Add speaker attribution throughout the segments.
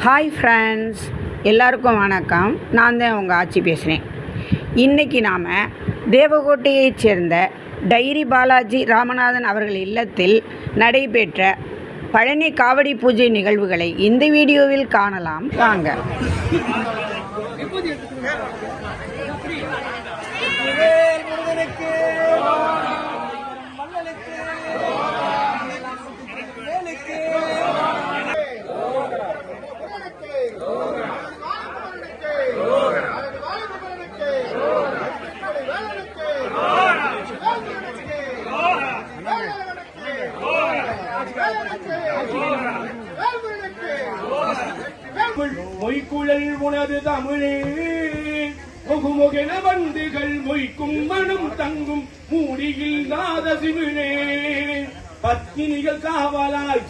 Speaker 1: Hi friends எல்லாருக்கும் வணக்கம் நான் தான் உங்கள் ஆட்சி பேசுகிறேன் இன்றைக்கி நாம் தேவகோட்டையைச் சேர்ந்த டைரி பாலாஜி ராமநாதன் அவர்கள் இல்லத்தில் நடைபெற்ற பழனி காவடி பூஜை நிகழ்வுகளை இந்த வீடியோவில் காணலாம் வாங்க
Speaker 2: மொய்க்குழல்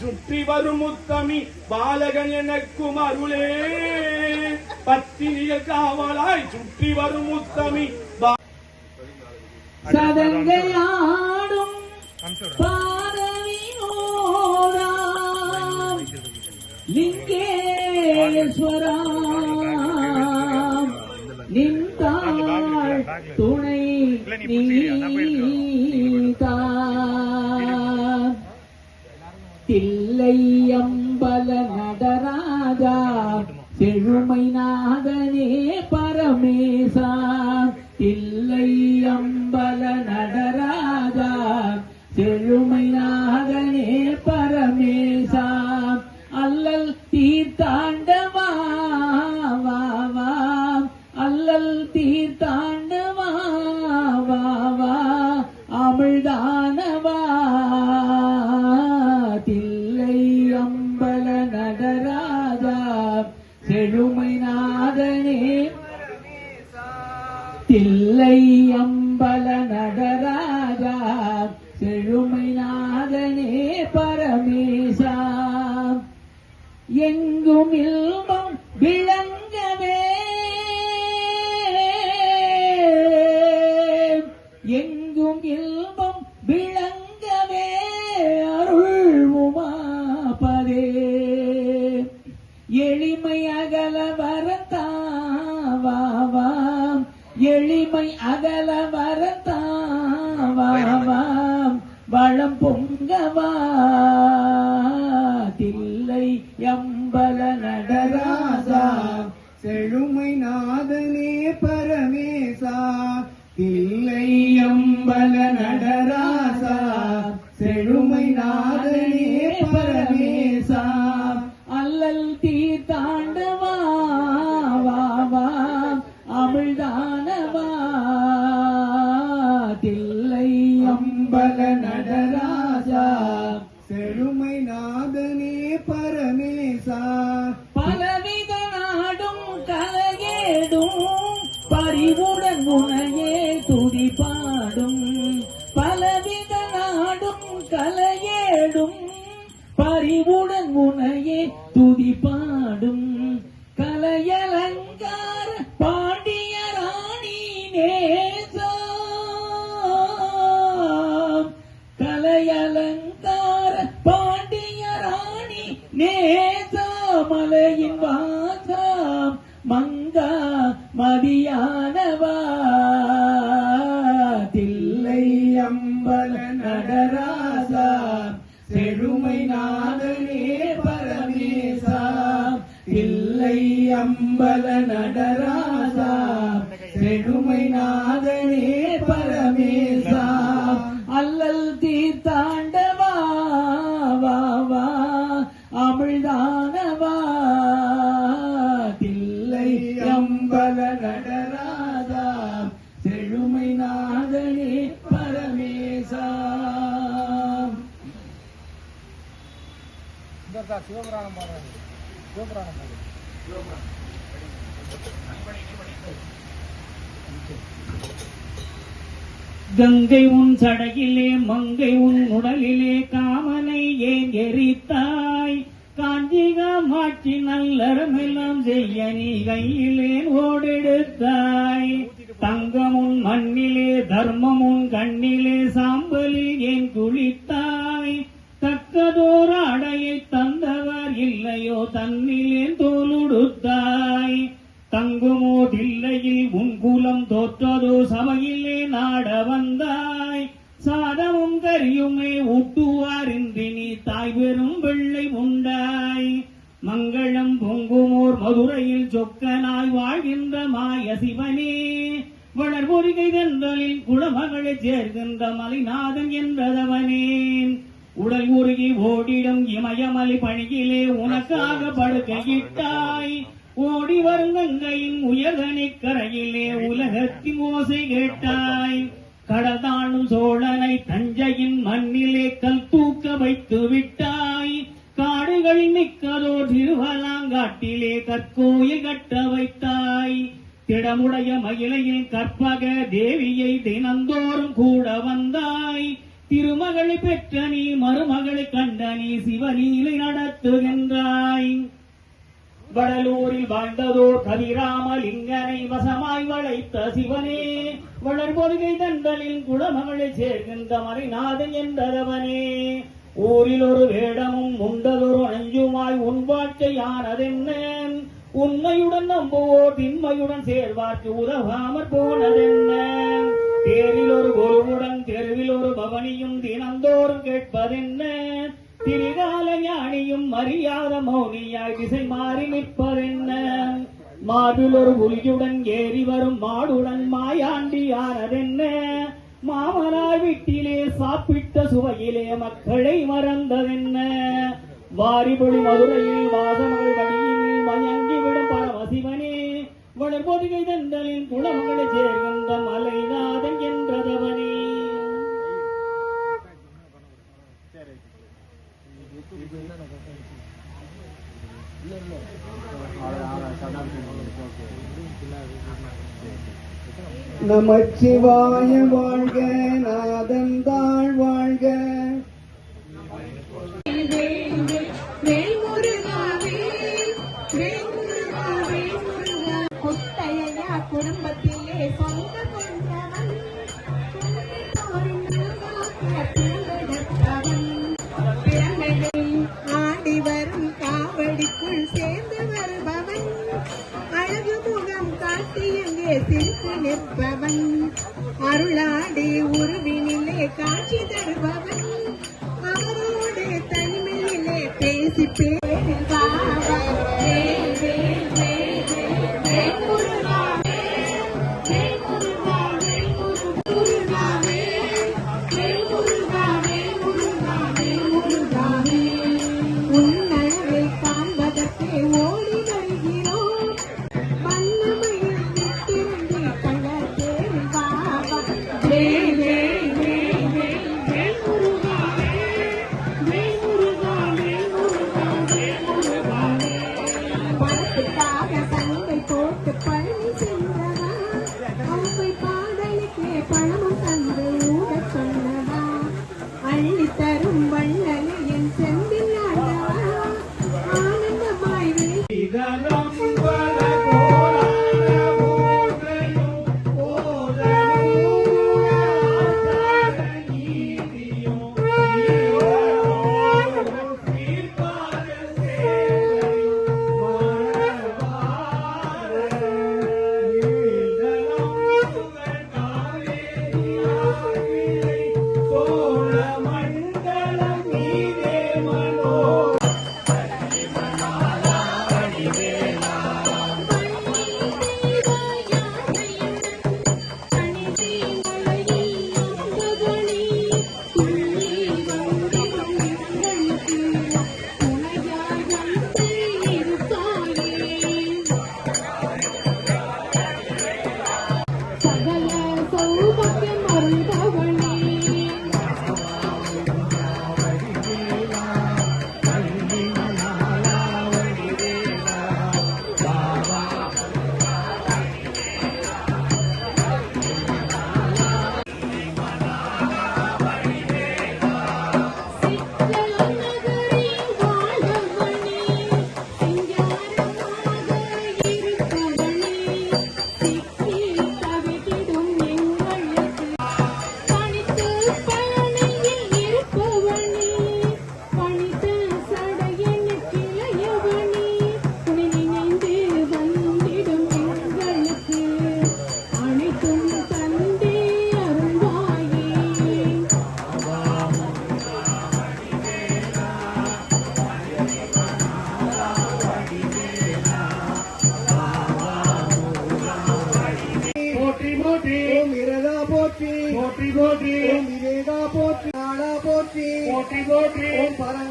Speaker 2: சுற்றி வரும் முத்தமி பாலகன் எனக்கும் அருளே. பத்தினிகள் காவலாய் சுற்றி வரும் முத்தமி
Speaker 3: சதங்கையாடும் பாரவினோரா லிங்கேஸ்வரா நின்றாள் துணை நீதான் தில்லையம்பல நடராஜா செழுமை நாதனே பரமேசா. தில்லையம்பல செழுமை நாதனே தில்லை அம்பல நடராஜா செழுமை நாதனே பரமேசா. எங்கும் இல்லை எளிமை அகல வரத்தாவாம் வளம் பொங்கவா ಮಾನವಾ மங்கை உன் சடகிலே மங்கை உன் உடலிலே காமனை ஏன் எரித்தாய்? காஞ்சிகமாட்சி நல்லறமெல்லாம் செய்ய நீ கையிலே ஓடெடுத்தாய். தங்கமுன் மண்ணிலே தர்மமுன் கண்ணிலே சாம்பலில் ஏன் குளித்தாய்?
Speaker 4: தக்கதோர் அடையை தந்தவர் இல்லையோ தன்னிலே தோலுடுத்தாய். தங்குமோ தில்லையில் உன் குலம் தோற்றதோ சபையில் பாட வந்தாய். சாதமும் கரியுமே ஊட்டுவார் கண்கள் மிக்கதோ திருவலாங்காட்டிலே கற்கோயில் கட்ட வைத்தாய். திடமுடைய மகிழையில் கற்பக தேவியை தினந்தோறும் கூட வந்தாய். திருமகளை பெற்ற நீ மருமகளை கண்ட நீ சிவநீலை நடத்துகின்றாய். வடலூரில் வாழ்ந்ததோ கதிராமலிங்கனை வசமாய் வளைத்த சிவனே வளர்பொருகை தண்டலில் குடமகளை சேர்கின்ற மறைநாதன் என்றவனே ஊரில் ஒரு வேடமும் உண்டதொரு நஞ்சுமாய் உன் வாழ்க்கையானதென்ன உண்மையுடன் நம்புவோர் திண்மையுடன் சேர்வார்க்கு உதவாமற் போனதென்ன தேரில் ஒரு குருவுடன் தெருவில் ஒரு பவனியும் தினந்தோறும் கேட்பதென்ன திரிகால ஞானியும் மரியாத மௌனியாய் திசை மாறி நிற்பதென்ன மார்பில் ஒரு புலியுடன் ஏறி வரும் மாடுடன் மாயாண்டியானதென்ன மாமனார் வீட்டிலே சாப்பிட்ட சுவையிலே மக்களை மறந்ததென்ன? வாரிபொழி மதுரையில் வாசமகள் வழியில் மயங்கிவிடும் பரமசிவனே. வளர்பொதிகை தந்தலின் குளமகளை சேர்கின்ற மலை
Speaker 5: நமச்சிவாய வாழ்க நாதன்
Speaker 6: தாழ்வா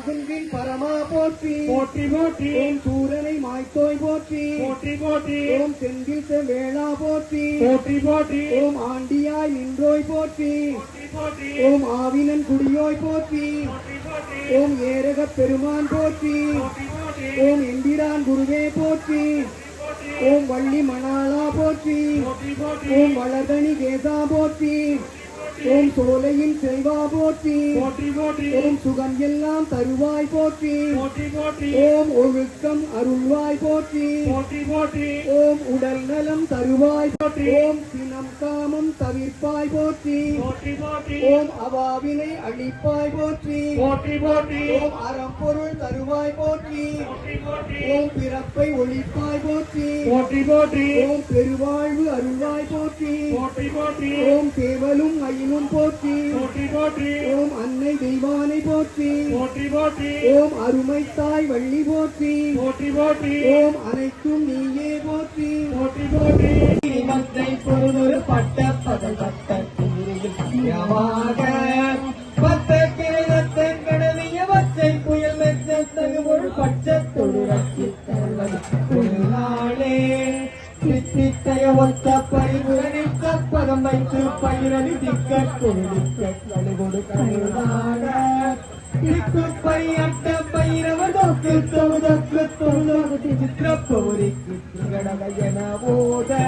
Speaker 6: பரங்குன்றின் பரமா போற்றி.
Speaker 2: போற்றி போற்றி.
Speaker 6: ஓம் சூரனை மாய்த்தோய் போற்றி.
Speaker 2: போற்றி போற்றி.
Speaker 6: ஓம் செந்தில் வேளா போற்றி.
Speaker 2: போற்றி போற்றி.
Speaker 6: ஓம் ஆண்டியாய் நின்றோய் போற்றி. ஓம் ஆவினன் குடியோய் போற்றி. ஓம் ஏரக பெருமான் போற்றி. ஓம் எம்பிரான் குருவே போற்றி. ஓம் வள்ளி போற்றி
Speaker 2: போற்றி.
Speaker 6: ஓம் வளர்தனி கேசா போற்றி. ஓம் சோலையின் செல்வா போற்றி.
Speaker 2: போற்றி போற்றி.
Speaker 6: ஓம் சுகம் எல்லாம் தருவாய் போற்றி.
Speaker 2: போற்றி போற்றி.
Speaker 6: ஓம் ஒழுக்கம் அருள்வாய் போற்றி.
Speaker 2: போற்றி போற்றி.
Speaker 6: ஓம் உடல் நலம் தருவாய் போற்றி. ஓம் சினம் காமம் தவிர்ப்பாய் போற்றி.
Speaker 2: போற்றி போற்றி.
Speaker 6: ஓம் அவாவினை அழிப்பாய் போற்றி.
Speaker 2: போற்றி போற்றி.
Speaker 6: ஓம் அறம்பொருள் தருவாய் போற்றி. ஓம் பிறப்பை ஒழிப்பாய் போற்றி.
Speaker 2: போற்றி போற்றி.
Speaker 6: ஓம் பெருவாழ்வு அருள்வாய் போற்றி.
Speaker 2: போற்றி. போற்றி
Speaker 6: ஓம் தேவலும் மயிலும் போற்றி.
Speaker 2: போற்றி போற்றி.
Speaker 6: ஓம் அன்னை தெய்வானை போற்றி.
Speaker 2: போற்றி போற்றி.
Speaker 6: ஓம் அருமை தாய் வள்ளி போற்றி.
Speaker 2: போற்றி போற்றி.
Speaker 6: ஓம் அனைத்தும் நீயே போற்றி.
Speaker 2: போற்றி போற்றி.
Speaker 6: மத்தை பொருளொரு பட்ட பதல் பட்ட பத்த கிழத்தன் கடலிய பச்சை புயல் மெச்சத்தகு ஒரு பச்சை தொழுரத்தி நாளே ஒத்த பரிபுரணித்த பதம் வைத்து பயிரடி திக்கட் கொழுக்க கழுகொடு கழுதாக பையட்ட பைரவர் தொக்கு தொழுதக்கு சித்திர பௌரிக்கு திகழகையன போதே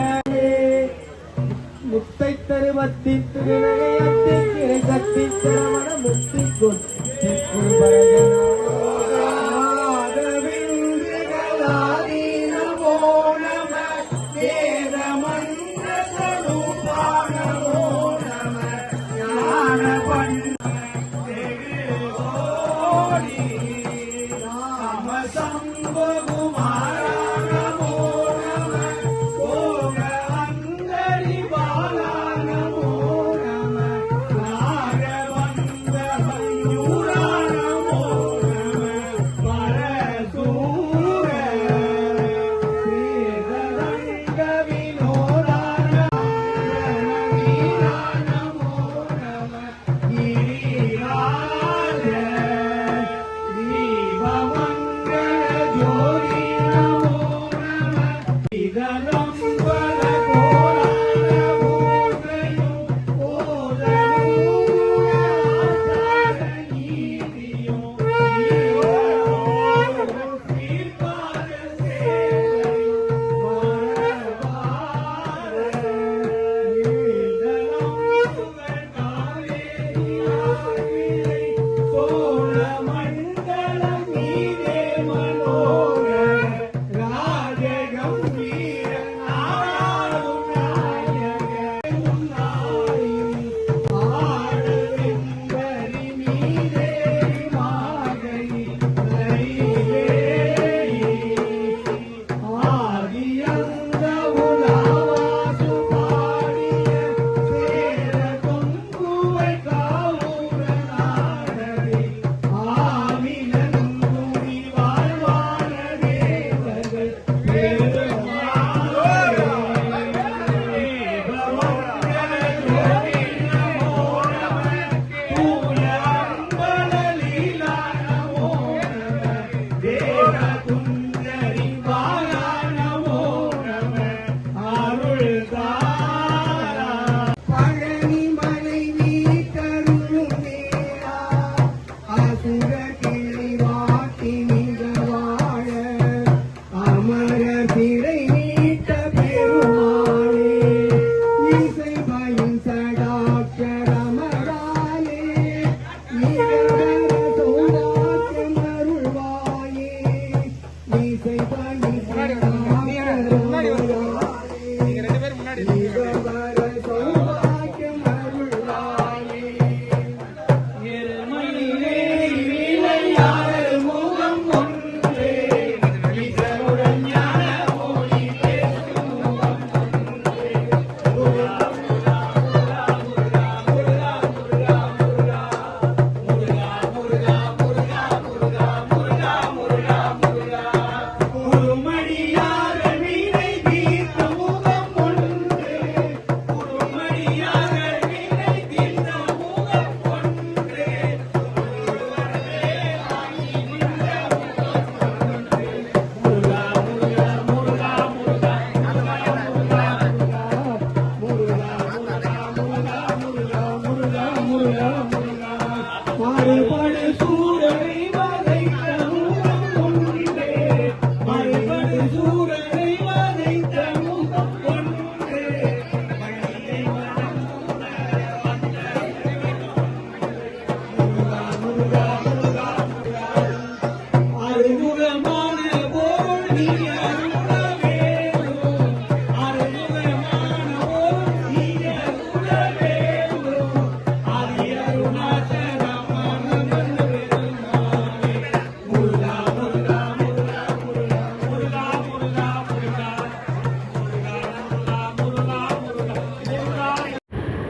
Speaker 6: முத்தை தருவத்தி திருநகையத்தை கிரை சக்தி சிரமண முக்தி கொத்தி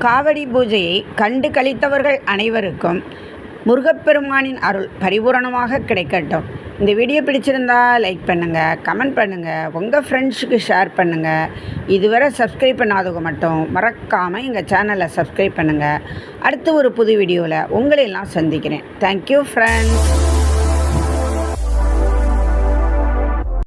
Speaker 1: காவடி பூஜையை கண்டு கழித்தவர்கள் அனைவருக்கும் முருகப்பெருமானின் அருள் பரிபூரணமாக கிடைக்கட்டும். இந்த வீடியோ பிடிச்சிருந்தா லைக் பண்ணுங்கள் கமெண்ட் பண்ணுங்கள் உங்கள் ஃப்ரெண்ட்ஸுக்கு ஷேர் பண்ணுங்கள் இதுவரை சப்ஸ்கிரைப் பண்ணாதவங்க மட்டும் மறக்காமல் எங்கள் சேனலை சப்ஸ்கிரைப் பண்ணுங்கள் அடுத்து ஒரு புது வீடியோவில் உங்களையெல்லாம் சந்திக்கிறேன். Thank you friends